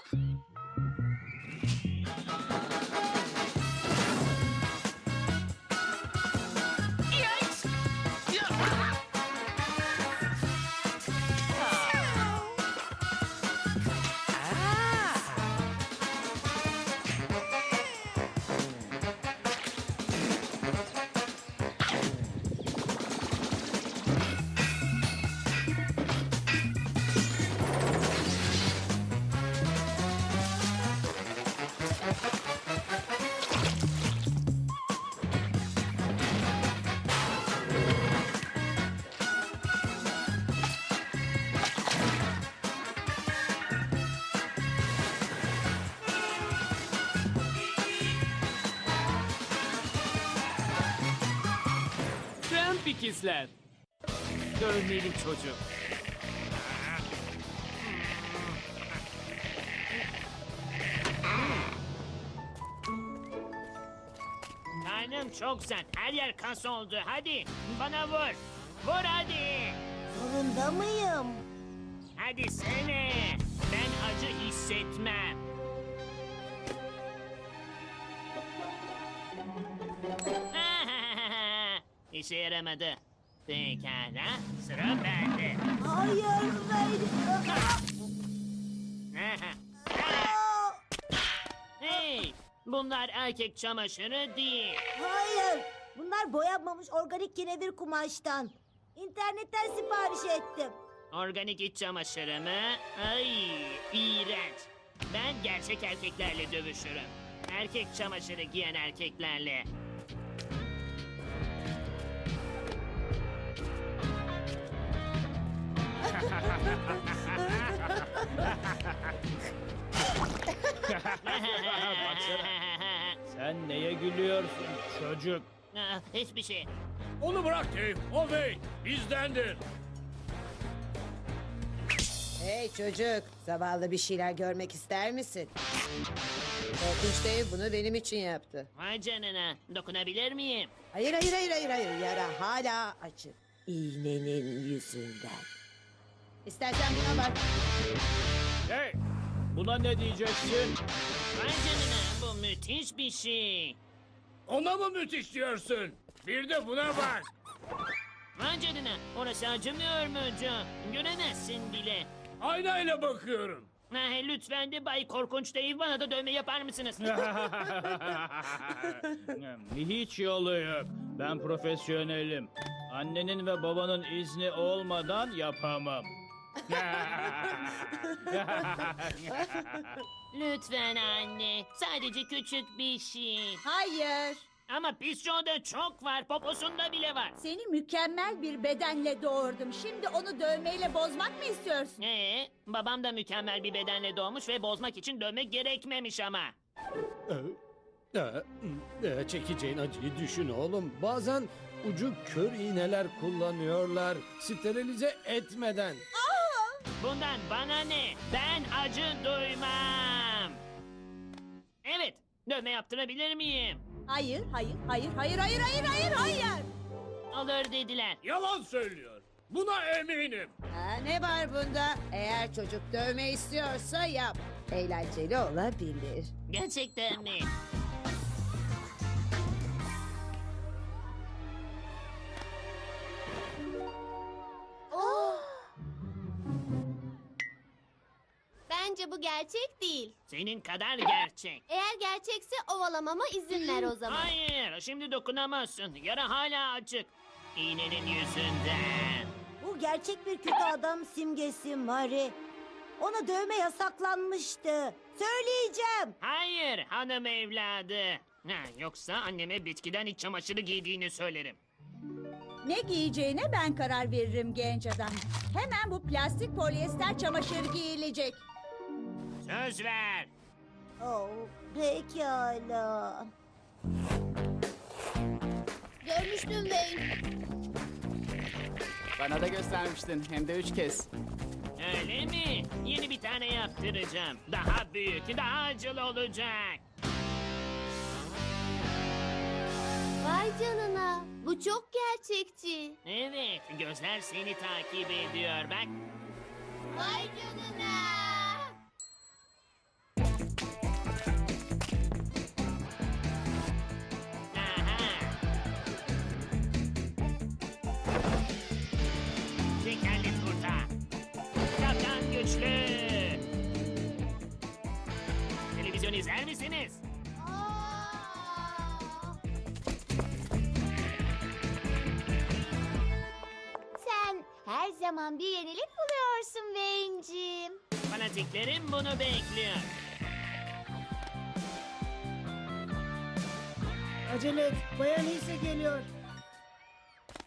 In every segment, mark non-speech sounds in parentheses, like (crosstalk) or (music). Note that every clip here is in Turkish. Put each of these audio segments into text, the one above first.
Oh! (laughs) ikizler. Dövmeli çocuk. Karnım çok sert. Her yer kas oldu. Hadi bana vur. Vur hadi. Zorunda mıyım? Hadi sene. Ben acı hissetmem. İşe yaramadı. Pekala. Sıra bende. Hayır ben... Aa, (laughs) hey! Bunlar erkek çamaşırı değil. Hayır. Bunlar boyanmamış organik kenevir kumaştan. İnternetten sipariş ettim. Organik iç çamaşırı mı? Ay, iğrenç. Ben gerçek erkeklerle dövüşürüm. Erkek çamaşırı giyen erkeklerle. (laughs) Sen neye gülüyorsun çocuk? Ah, Hiçbir şey. Onu bırak Dave. O Wade. Bizdendir. Hey çocuk, zavallı bir şeyler görmek ister misin? Korkunç Dave bunu benim için yaptı. Vay canına. Dokunabilir miyim? Hayır hayır hayır hayır hayır, yara hala açık. İğnenin yüzünden. İstersen buna bak. Hey! Buna ne diyeceksin? Vay canına. Bu müthiş bir şey. Ona mı müthiş diyorsun? Bir de buna bak. Vay canına. Orası acımıyor mu Joe? Göremezsin bile. Aynayla bakıyorum. Ha, lütfen de Bay Korkunç değil bana da dövme yapar mısınız? (laughs) (laughs) Hiç yolu yok. Ben profesyonelim. Annenin ve babanın izni olmadan yapamam. (laughs) Lütfen anne. Sadece küçük bir şey. Hayır. Ama pis da çok var. Poposunda bile var. Seni mükemmel bir bedenle doğurdum. Şimdi onu dövmeyle bozmak mı istiyorsun? Ee, babam da mükemmel bir bedenle doğmuş ve bozmak için dövmek gerekmemiş ama. Ee, e, çekeceğin acıyı düşün oğlum. Bazen ucu kör iğneler kullanıyorlar. Sterilize etmeden. Bundan bana ne? Ben acı duymam. Evet, dövme yaptırabilir miyim? Hayır, hayır, hayır, hayır, hayır, hayır, hayır, hayır. Olur dediler. Yalan söylüyor. Buna eminim. Ha, ne var bunda? Eğer çocuk dövme istiyorsa yap. Eğlenceli olabilir. Gerçekten mi? Bu gerçek değil. Senin kadar gerçek. Eğer gerçekse ovalamama izin ver o zaman. Hayır, şimdi dokunamazsın. Yara hala açık. İğnenin yüzünden. Bu gerçek bir kötü adam simgesi Mari. Ona dövme yasaklanmıştı. Söyleyeceğim. Hayır, hanım evladı. Ha, yoksa anneme bitkiden iç çamaşırı giydiğini söylerim. Ne giyeceğine ben karar veririm genç adam. Hemen bu plastik polyester çamaşır giyilecek. Söz ver. Oh, pekala. Görmüştüm Wayne. Bana da göstermiştin hem de üç kez. Öyle mi? Yeni bir tane yaptıracağım. Daha büyük, daha acılı olacak. Vay canına. Bu çok gerçekçi. Evet, gözler seni takip ediyor. Bak, Vay canına. Güçlü. Televizyon izler misiniz? Sen her zaman bir yenilik buluyorsun Wayne'cim. Fanatiklerim bunu bekliyor. Acele et. Bayan ise geliyor.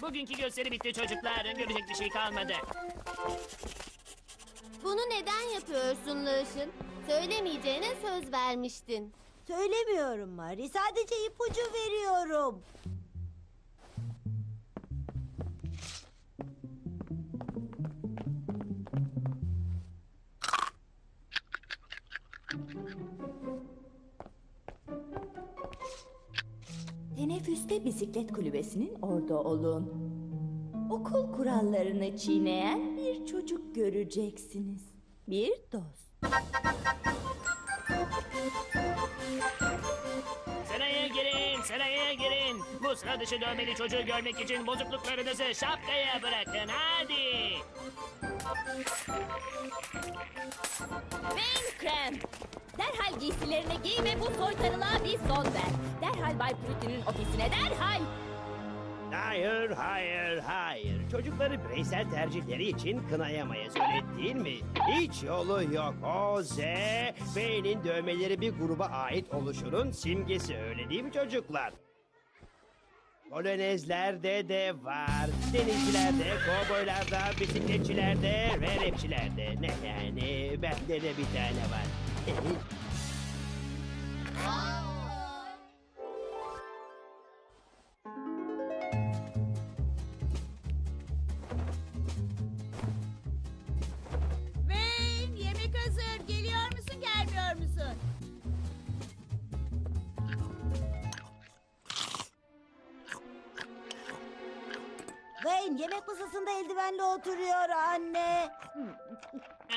Bugünkü gösteri bitti çocuklar. Görecek bir şey kalmadı. Bunu neden yapıyorsun Lotion? Söylemeyeceğine söz vermiştin. Söylemiyorum Mari. Sadece ipucu veriyorum. Teneffüste bisiklet kulübesinin orada olun. Okul kurallarını çiğneyen bir çocuk göreceksiniz. Bir dost. Sıraya girin, sıraya girin. Bu sıra dışı dövmeli çocuğu görmek için bozukluklarınızı şapkaya bırakın. Hadi. Ben Krem. Derhal giysilerini giy ve bu soytarılığa bir son ver. Derhal Bay Prutin'in ofisine derhal. Hayır, hayır, hayır. Çocukları bireysel tercihleri için kınayamayız öyle değil mi? Hiç yolu yok. O Z, B'nin dövmeleri bir gruba ait oluşunun simgesi öyle değil mi çocuklar? Polonezlerde de var. Denizcilerde, kovboylarda, bisikletçilerde ve rapçilerde. Ne yani? Bende de bir tane var. (laughs) yemek masasında eldivenle oturuyor anne.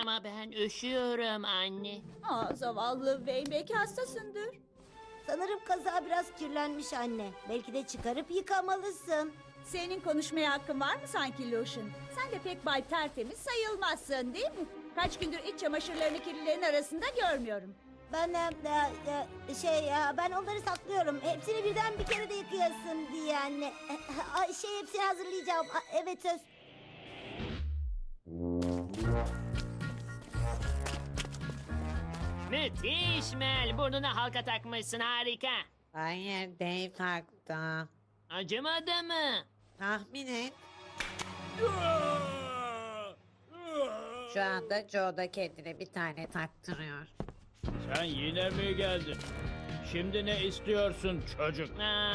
Ama ben üşüyorum anne. Aa, zavallı Wayne belki hastasındır. Sanırım kaza biraz kirlenmiş anne. Belki de çıkarıp yıkamalısın. Senin konuşmaya hakkın var mı sanki Lotion? Sen de pek bay tertemiz sayılmazsın değil mi? Kaç gündür iç çamaşırlarını kirlilerin arasında görmüyorum. Ben e, e, e, şey ya ben onları saklıyorum. Hepsini birden bir kere de yıkayasın diye anne. (laughs) Ay, Şey hepsini hazırlayacağım. A, Evet söz. Müthiş Mel. Burnuna halka takmışsın harika. Hayır Dave taktı. Acımadı mı? Tahmin et. Şu anda Joe da kendine bir tane taktırıyor. Sen yine mi geldin? Şimdi ne istiyorsun çocuk? Aa,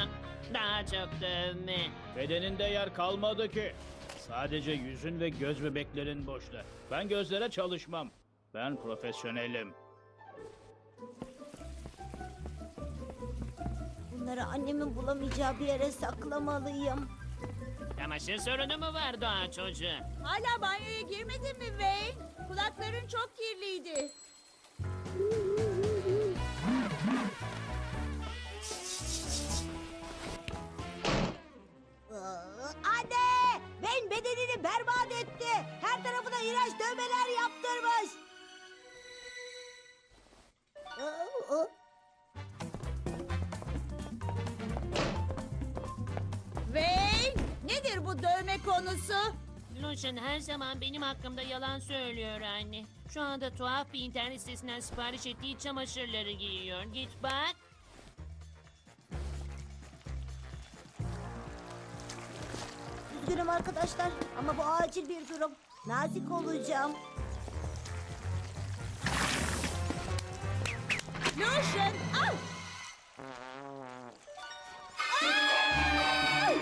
daha çok dövme. Bedeninde yer kalmadı ki. Sadece yüzün ve göz bebeklerin boşta. Ben gözlere çalışmam. Ben profesyonelim. Bunları annemin bulamayacağı bir yere saklamalıyım. Çamaşır sorunu mu var doğa çocuğu? Hala banyoya girmedin mi Wayne? Kulakların çok kirliydi. Berbat etti. Her tarafına iğrenç dövmeler yaptırmış. Wayne nedir bu dövme konusu? Lotion her zaman benim hakkımda yalan söylüyor anne. Şu anda tuhaf bir internet sitesinden sipariş ettiği çamaşırları giyiyor. Git bak. Üzgünüm arkadaşlar ama bu acil bir durum. Nazik olacağım. Lotion al! Al!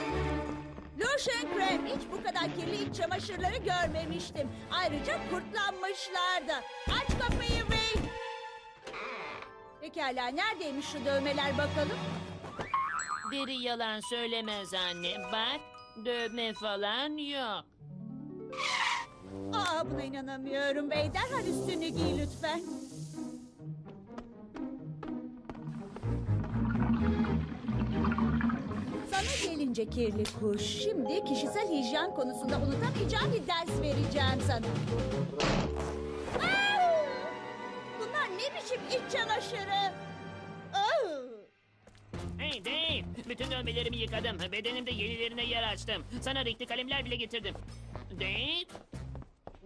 Lotion krem hiç bu kadar kirli iç çamaşırları görmemiştim. Ayrıca kurtlanmışlar da. Aç kapıyı Wayne. Pekala neredeymiş şu dövmeler bakalım? Deri yalan söylemez anne. Bak Dövme falan yok. Aa buna inanamıyorum bey. Derhal üstünü giy lütfen. Sana gelince kirli kuş. Şimdi kişisel hijyen konusunda unutamayacağım bir ders vereceğim sana. Aa! Bunlar ne biçim iç çamaşırı? Hey Dave, bütün dövmelerimi yıkadım. Bedenimde yenilerine yer açtım. Sana renkli kalemler bile getirdim. Dave,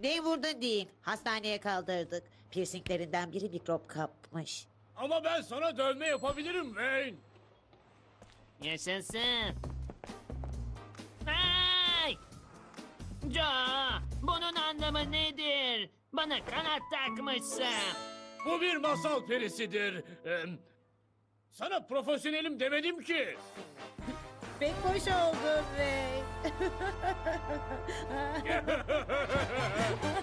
Ne burada değil. Hastaneye kaldırdık. Piercinglerinden biri mikrop kapmış. Ama ben sana dövme yapabilirim Wayne. yaşasın. Hey! Joe, bunun anlamı nedir? Bana kanat takmışsın. Bu bir masal perisidir. Ee, sana profesyonelim demedim ki. Pek hoş oldun Ray. (laughs) (laughs)